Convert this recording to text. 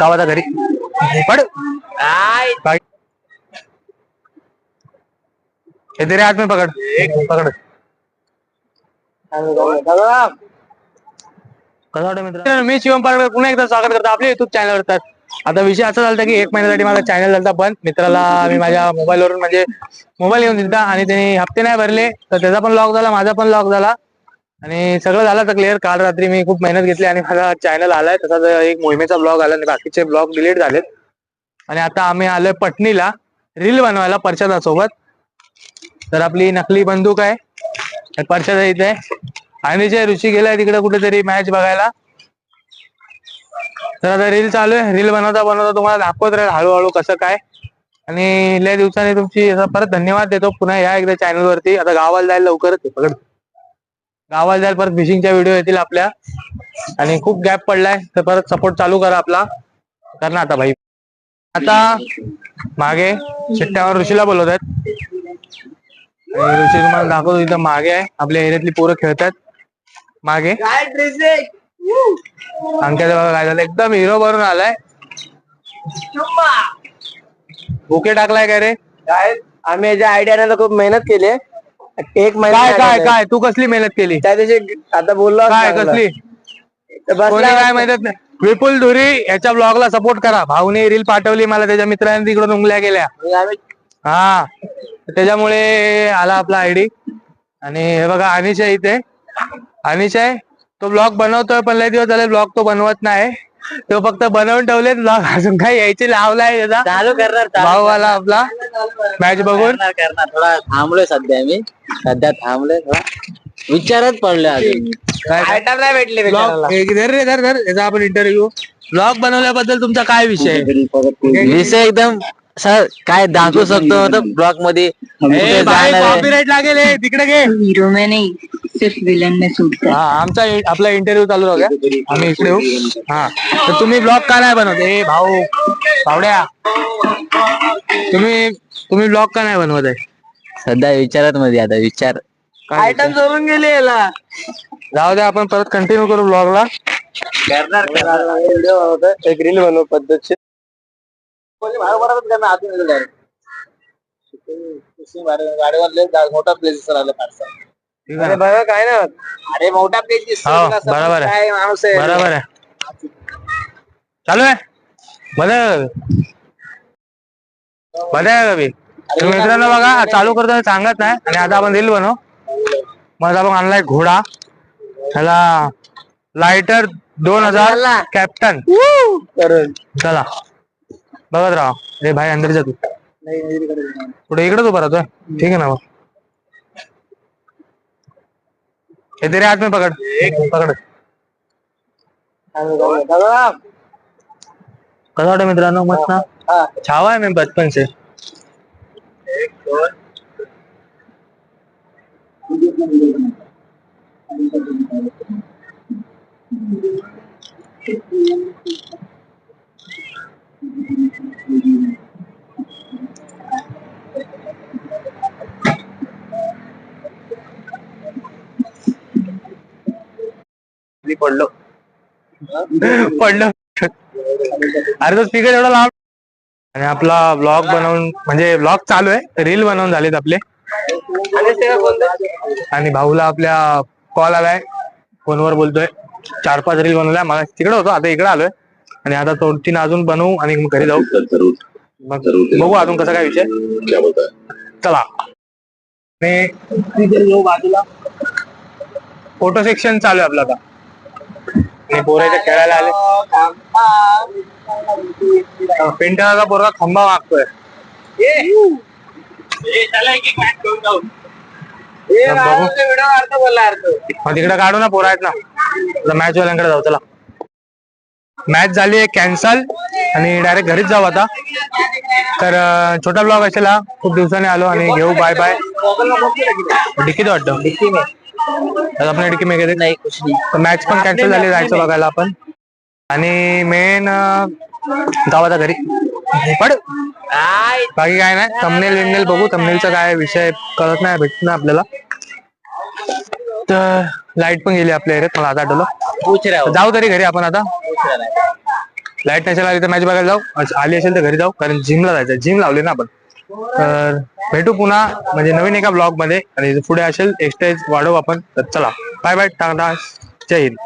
गावाचा घरी. पड. बाकी- हे तेरे हाथ में पकड. पकड. कसं वाटतं मित्र मी शिवम पारकर पुन्हा एकदा स्वागत करतो आपल्या युट्यूब चॅनलवर तर आता विषय असा झाला की एक महिन्यासाठी माझा चॅनल झाला बंद. मित्राला मी माझ्या मोबाईलवरून म्हणजे मोबाईल घेऊन दिला आणि त्यांनी हप्ते नाही भरले. तर त्याचा पण लॉक झाला माझा पण लॉक झाला. आणि सगळं झालं तर क्लिअर काल रात्री मी खूप मेहनत घेतली आणि माझा चॅनल आलाय. तसाच एक मोहिमेचा ब्लॉग आला आणि बाकीचे ब्लॉग डिलीट झालेत. आणि आता आम्ही आलोय पटणीला. रील बनवायला परशादासोबत. तर आपली नकली बंदूक आहे. परशादा इथे आहे आणि जे रुची गेलाय तिकडे कुठेतरी मॅच बघायला. तर आता रील चालू आहे. रील बनवता बनवता तुम्हाला दाखवत राहील हळूहळू कसं काय. आणि लय दिवसांनी तुमची परत धन्यवाद देतो. पुन्हा या एकदा चॅनल वरती. आता गावाला जायला लवकरच पकड. गावाला जायला परत फिशिंगच्या व्हिडिओ येतील आपल्या. आणि खूप गॅप पडलाय तर परत सपोर्ट चालू करा आपला. कर ना आता भाई. आता मागे चिट्ट्यावर ऋषीला बोलवत आहेत ऋषी तुम्हाला दाखवतो इथं मागे आहे. आपल्या एरियातली पोरं खेळतात मागे. अंक्याचं बघा काय झालं एकदम हिरो भरून आलाय. बुके टाकलाय काय रे? आम्ही याच्या आयडियाने खूप मेहनत केली आहे. एक महिना काय काय तू कसली मेहनत केली? त्या दिवशी आता बोललो काय कसली? कोणी काय मेहनत नाही. विपुल धुरी याच्या ब्लॉगला सपोर्ट करा. भाऊने रील पाठवली मला त्याच्या मित्रांनी तिकडून उंगल्या गेल्या हा. त्याच्यामुळे आला आपला आयडी आणि हे बघा अनिश आहे इथे. अनिश आहे तो ब्लॉग बनवतोय पण लय दिवस झाले ब्लॉग तो बनवत नाही. तो फक्त बनवून ठेवले ब्लॉग अजून काही यायचे लावलाय त्याचा. चालू करणार भाऊ आला आपला. मॅच बघून. करणार करणार. थोडा थांबलोय सध्या मी. सध्या थांबलोय थोडा. विचारच पडले अजून. काय आयटम नाही भेटले ब्लॉग धर रे धर धर. याचा आपण इंटरव्ह्यू ब्लॉग बनवल्याबद्दल तुमचा काय विषय? आहे? विषय एकदम सर काय दाखवू शकतो ब्लॉगमध्ये. ए, बाई, कॉपीराईट लागेल हे, तिकडे घे. हीरो में नहीं विलन सूट हा आमचा आपला इंटरव्ह्यू चालू राहू द्या. आम्ही इकडे येऊ. हा. तर तुम्ही ब्लॉग का नाही बनवत? ए भाऊ भावड्या. तुम्ही तुम्ही ब्लॉग का नाही बनवत आहे? सध्या विचारत मध्ये आता विचार. आयटम जोडून गेले याला. जाऊ द्या आपण परत कंटिन्यू करू ब्लॉगला करणार व्हिडिओ होता एक रील बनव पद्धतशीर. गाडीवर मोठा प्लेस आला ठीक बघा काय ना. अरे मोठा प्लेस हो, बरोबर आहे. काय माणूस आहे. बरोबर आहे. चालू आहे? बरं आहे कवी तुम्ही मित्रांनो बघा चालू करताना सांगत नाही. आणि आता आपण रील बनव. मग आपण आणलाय घोडा. त्याला लायटर दोन हजार कॅप्टन चला. बघत राहा. रे भाई अंदर जा तू. पुढे इकडेच उभा राहतोय ठीक आहे ना मग. तेरे हाथ में पकड। पकड। कसौटे मित्रांनो मस्त ना? छावा आहे मी बचपन से। पडलो. पडलो. अरे तो स्पीकर एवढा लांब आणि आपला ब्लॉग बनवून म्हणजे ब्लॉग चालू आहे रील बनवून झालेत आपले. आणि भाऊला आपल्या कॉल आलाय फोनवर बोलतोय. चार पाच रील बनवल्या मला तिकडे होतो आता इकडे आलोय. आणि आता दोन तीन अजून बनवू आणि मग घरी जाऊ. मग बघू अजून कसा काय विषय. चला. फोटो सेक्शन चालू आहे आपलं आता. आणि पोरं इथे खेळायला आले. पेंटाचा पोरगा खंबा मागतोय. मग तिकडे काढू ना पोरं आहेत ना. मॅच वाल्यांकडे जाऊ चला. मॅच झाली आहे कॅन्सल आणि डायरेक्ट घरीच जाऊ आता. तर छोटा ब्लॉग असेल हा. खूप दिवसांनी आलो आणि घेऊ बाय बाय डिकीत वाटतं. आपण डिकी मे घेते नाही कुछ नाही. तर मॅच पण कॅन्सल झाली जायचं बघायला आपण. आणि मेन गावाचा घरी. पड. बाकी काय नाही. थंबनेल विमनेल बघू. थंबनेलचा काय विषय कळत नाही भेटत ना आपल्याला. तर लाइट पण गेली आपल्या एरियात मला आता आठवलं. तर जाऊ तरी घरी आपण आता. लाइट नसेल आली तर मॅच बघायला जाऊ. आली असेल तर घरी जाऊ. कारण जिमला जायचं जिम लावली ना आपण. तर भेटू पुन्हा म्हणजे नवीन एका ब्लॉगमध्ये. आणि पुढे असेल एक्सरसाइज वाढवू आपण. तर चला बाय बाय टाटा जय हिंद.